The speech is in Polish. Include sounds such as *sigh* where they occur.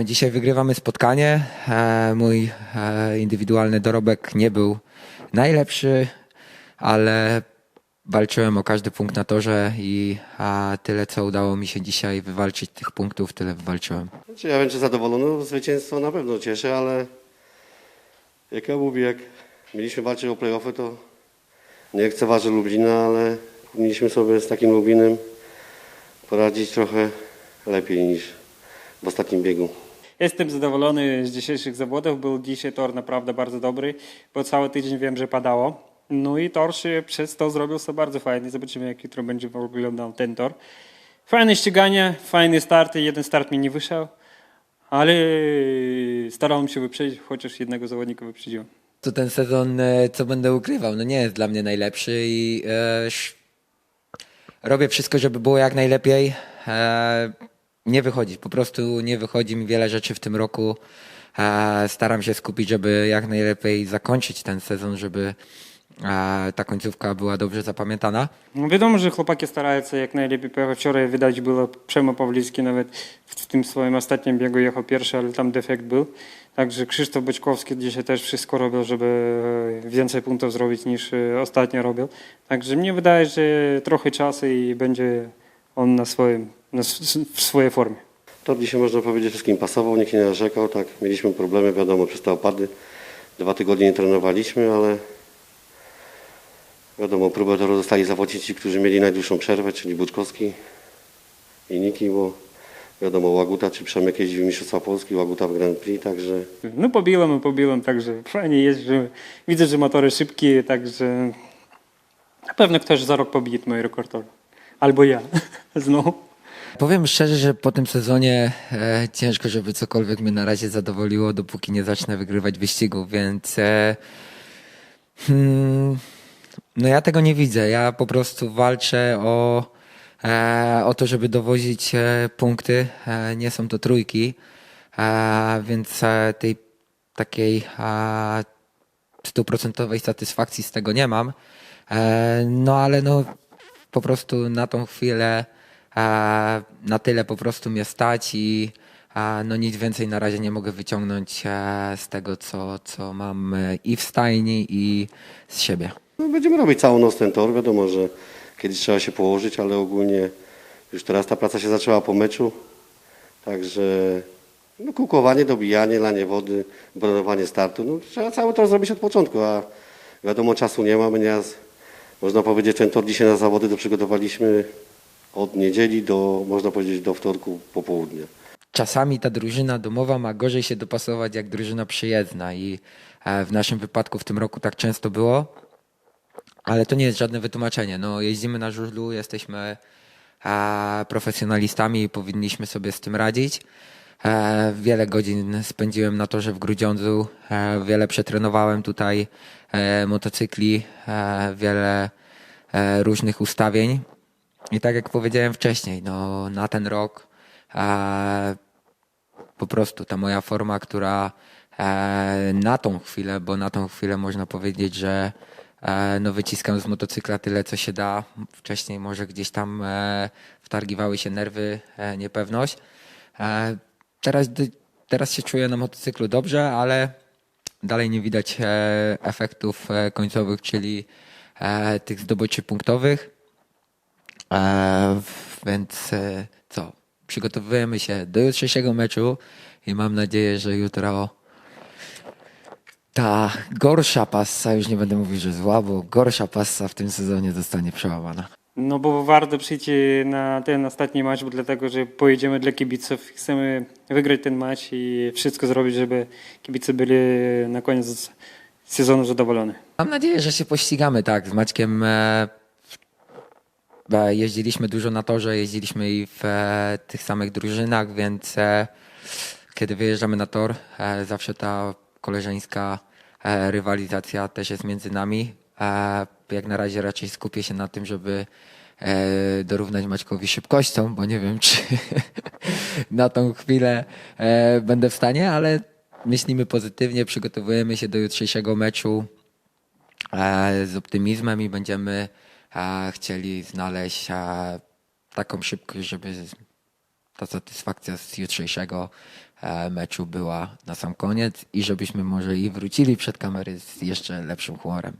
Dzisiaj wygrywamy spotkanie. E, Mój e, indywidualny dorobek nie był najlepszy, ale walczyłem o każdy punkt na torze i tyle, co udało mi się dzisiaj wywalczyć tych punktów, tyle wywalczyłem. Znaczy, ja czy zadowolony, no, zwycięstwo na pewno cieszy, ale jak ja mówię, jak mieliśmy walczyć o playoffy, to nie lekceważę Lublina, ale mieliśmy sobie z takim Lublinem poradzić trochę lepiej niż w ostatnim biegu. Jestem zadowolony z dzisiejszych zawodów. Był dzisiaj tor naprawdę bardzo dobry, bo cały tydzień wiem, że padało. No i tor się przez to zrobił sobie bardzo fajny. Zobaczymy, jak jutro będzie wyglądał ten tor. Fajne ściganie, fajny start. Jeden start mi nie wyszedł, ale starałem się wyprzedzić, chociaż jednego zawodnika wyprzedziłem. To ten sezon, e, co będę ukrywał, no nie jest dla mnie najlepszy i e, robię wszystko, żeby było jak najlepiej. E, nie wychodzi, po prostu nie wychodzi mi wiele rzeczy w tym roku. Staram się skupić, żeby jak najlepiej zakończyć ten sezon, żeby ta końcówka była dobrze zapamiętana. No wiadomo, że chłopaki starają się jak najlepiej. Wczoraj widać było Przemo Pawlicki nawet w tym swoim ostatnim biegu jechał pierwszy, ale tam defekt był. Także Krzysztof Byczkowski dzisiaj też wszystko robił, żeby więcej punktów zrobić niż e, ostatnio robił. Także mnie wydaje, że trochę czasu i będzie on na swoim, w swojej formie. Tor dzisiaj można powiedzieć wszystkim pasował, nikt nie narzekał, tak, mieliśmy problemy, wiadomo, przez te opady. Dwa tygodnie nie trenowaliśmy, ale wiadomo, próbę toru dostali zawodnicy, którzy mieli najdłuższą przerwę, czyli Buczkowski i Niki, bo wiadomo, Łaguta czy Przemek jeździł Mistrzostwa Polski, Łaguta w Grand Prix, także No pobiłem, pobiłem, także fajnie jest, że widzę, że motory szybkie, także na pewno ktoś za rok pobije mój rekord. Albo ja *laughs* znowu. Powiem szczerze, że po tym sezonie e, ciężko, żeby cokolwiek mnie na razie zadowoliło, dopóki nie zacznę wygrywać wyścigów, więc e, hmm, no ja tego nie widzę. Ja po prostu walczę o, e, o to, żeby dowozić e, punkty. E, nie są to trójki, e, więc tej takiej stuprocentowej satysfakcji z tego nie mam. No ale no po prostu na tą chwilę na tyle po prostu mnie stać i no nic więcej na razie nie mogę wyciągnąć e, z tego, co, co mam e, i w stajni i z siebie. no, będziemy robić całą noc ten tor. Wiadomo, że kiedyś trzeba się położyć, ale ogólnie już teraz ta praca się zaczęła po meczu, także no, kółkowanie, dobijanie, lanie wody, bronowanie startu. No, trzeba cały tor zrobić od początku, a wiadomo, czasu nie ma. My nieraz, można powiedzieć, ten tor dzisiaj na zawody to przygotowaliśmy od niedzieli do, można powiedzieć, do wtorku popołudnia. Czasami ta drużyna domowa ma gorzej się dopasować jak drużyna przyjezdna i e, w naszym wypadku w tym roku tak często było, ale to nie jest żadne wytłumaczenie. No, jeździmy na żużlu, jesteśmy e, profesjonalistami i powinniśmy sobie z tym radzić. E, wiele godzin spędziłem na torze w Grudziądzu, wiele przetrenowałem tutaj motocykli, wiele różnych ustawień. I tak jak powiedziałem wcześniej, no, na ten rok e, po prostu ta moja forma, która e, na tą chwilę, bo na tą chwilę można powiedzieć, że e, no wyciskam z motocykla tyle, co się da. Wcześniej może gdzieś tam e, wtargiwały się nerwy, e, niepewność. E, teraz, teraz się czuję na motocyklu dobrze, ale dalej nie widać e, efektów e, końcowych, czyli e, tych zdobyczy punktowych. Więc e, co? Przygotowujemy się do jutrzejszego meczu i mam nadzieję, że jutro ta gorsza passa, już nie będę mówił, że zła, bo gorsza passa w tym sezonie zostanie przełamana. No bo warto przyjść na ten ostatni mecz, bo dlatego, że pojedziemy dla kibiców. Chcemy wygrać ten mecz i wszystko zrobić, żeby kibice byli na koniec sezonu zadowoleni. Mam nadzieję, że się pościgamy, tak. Z Maćkiem e, jeździliśmy dużo na torze, jeździliśmy i w e, tych samych drużynach, więc e, kiedy wyjeżdżamy na tor, e, zawsze ta koleżeńska e, rywalizacja też jest między nami. E, jak na razie raczej skupię się na tym, żeby e, dorównać Maćkowi szybkością, bo nie wiem, *laughs* czy na tą chwilę e, będę w stanie, ale myślimy pozytywnie, przygotowujemy się do jutrzejszego meczu e, z optymizmem i będziemy e, chcieli znaleźć taką szybkość, żeby ta satysfakcja z jutrzejszego e, meczu była na sam koniec i żebyśmy może i wrócili przed kamery z jeszcze lepszym humorem.